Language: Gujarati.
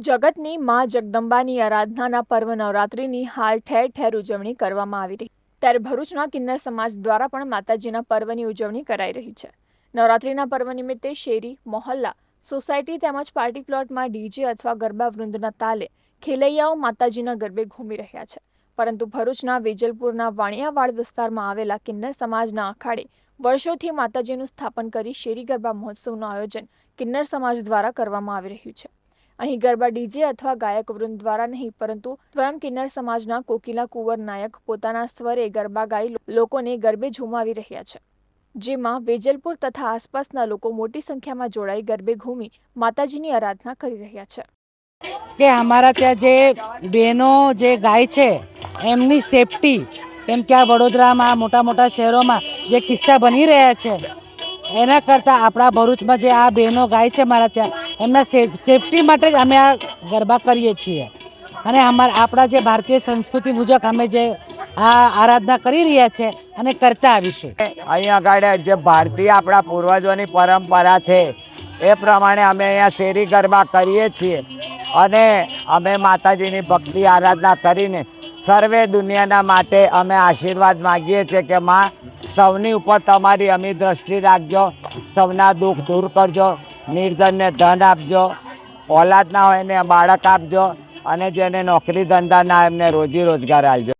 જગતની મા જગદંબાની આરાધનાના પર્વ નવરાત્રિની હાલ ઠેર ઠેર ઉજવણી કરવામાં આવી રહી. ત્યારે ભરૂચના કિન્નર સમાજ દ્વારા પણ માતાજીના પર્વની ઉજવણી કરાઈ રહી છે. નવરાત્રિના પર્વ નિમિત્તે શેરી, મોહલ્લા, સોસાયટી તેમજ પાર્ટી પ્લોટમાં ડીજે અથવા ગરબા વૃંદના તાલે ખેલૈયાઓ માતાજીના ગરબે ઘૂમી રહ્યા છે. પરંતુ ભરૂચના વેજલપુરના વાણિયાવાડ વિસ્તારમાં આવેલા કિન્નર સમાજના અખાડે વર્ષોથી માતાજીનું સ્થાપન કરી શેરી ગરબા મહોત્સવનું આયોજન કિન્નર સમાજ દ્વારા કરવામાં આવી રહ્યું છે. અહીં ગરબા ડીજે અથવા ગાયક વૃંદ દ્વારા નહીં, પરંતુ સ્વયં કિન્નર સમાજના કોકિલા કુંવર નાયક પોતાના સ્વરે ગરબા ગાઈ લોકોને ગરબે ઝુમાવી રહ્યા છે. જેમાં વેજલપુર તથા આસપાસના લોકો મોટી સંખ્યામાં જોડાઈ ગરબે ઘૂમી માતાજીની આરાધના કરી રહ્યા છે. કે અમારા ત્યાં જે બહેનો જે ગાય છે, એમની સેફટી, કેમ કે આ વડોદરામાં મોટા મોટા શહેરોમાં જે કિસ્સા બની રહ્યા છે, એના કરતાં આપણા ભરૂચમાં જે આ બહેનો ગાય છે મારા ત્યાં એમના સેફ સેફટી માટે જ અમે આ ગરબા કરીએ છીએ. અને અમારા, આપણા જે ભારતીય સંસ્કૃતિ મુજબ અમે જે આ આરાધના કરી રહ્યા છે અને કરતા આવીશું. અહીંયા આગળ જે ભારતીય આપણા પૂર્વજોની પરંપરા છે, એ પ્રમાણે અમે અહીંયા શેરી ગરબા કરીએ છીએ. અને અમે માતાજીની ભક્તિ આરાધના કરીને સર્વે દુનિયાના માટે અમે આશીર્વાદ માગીએ છીએ કે માં, સૌની ઉપર તમારી અમી દ્રષ્ટિ રાખજો, સૌના દુઃખ દૂર કરજો. નિર્ધનને ધન આપજો ઓલાદ ના હોય એને બાળક આપજો, અને જેને નોકરી ધંધા ના એમને રોજી રોજગાર આપજો.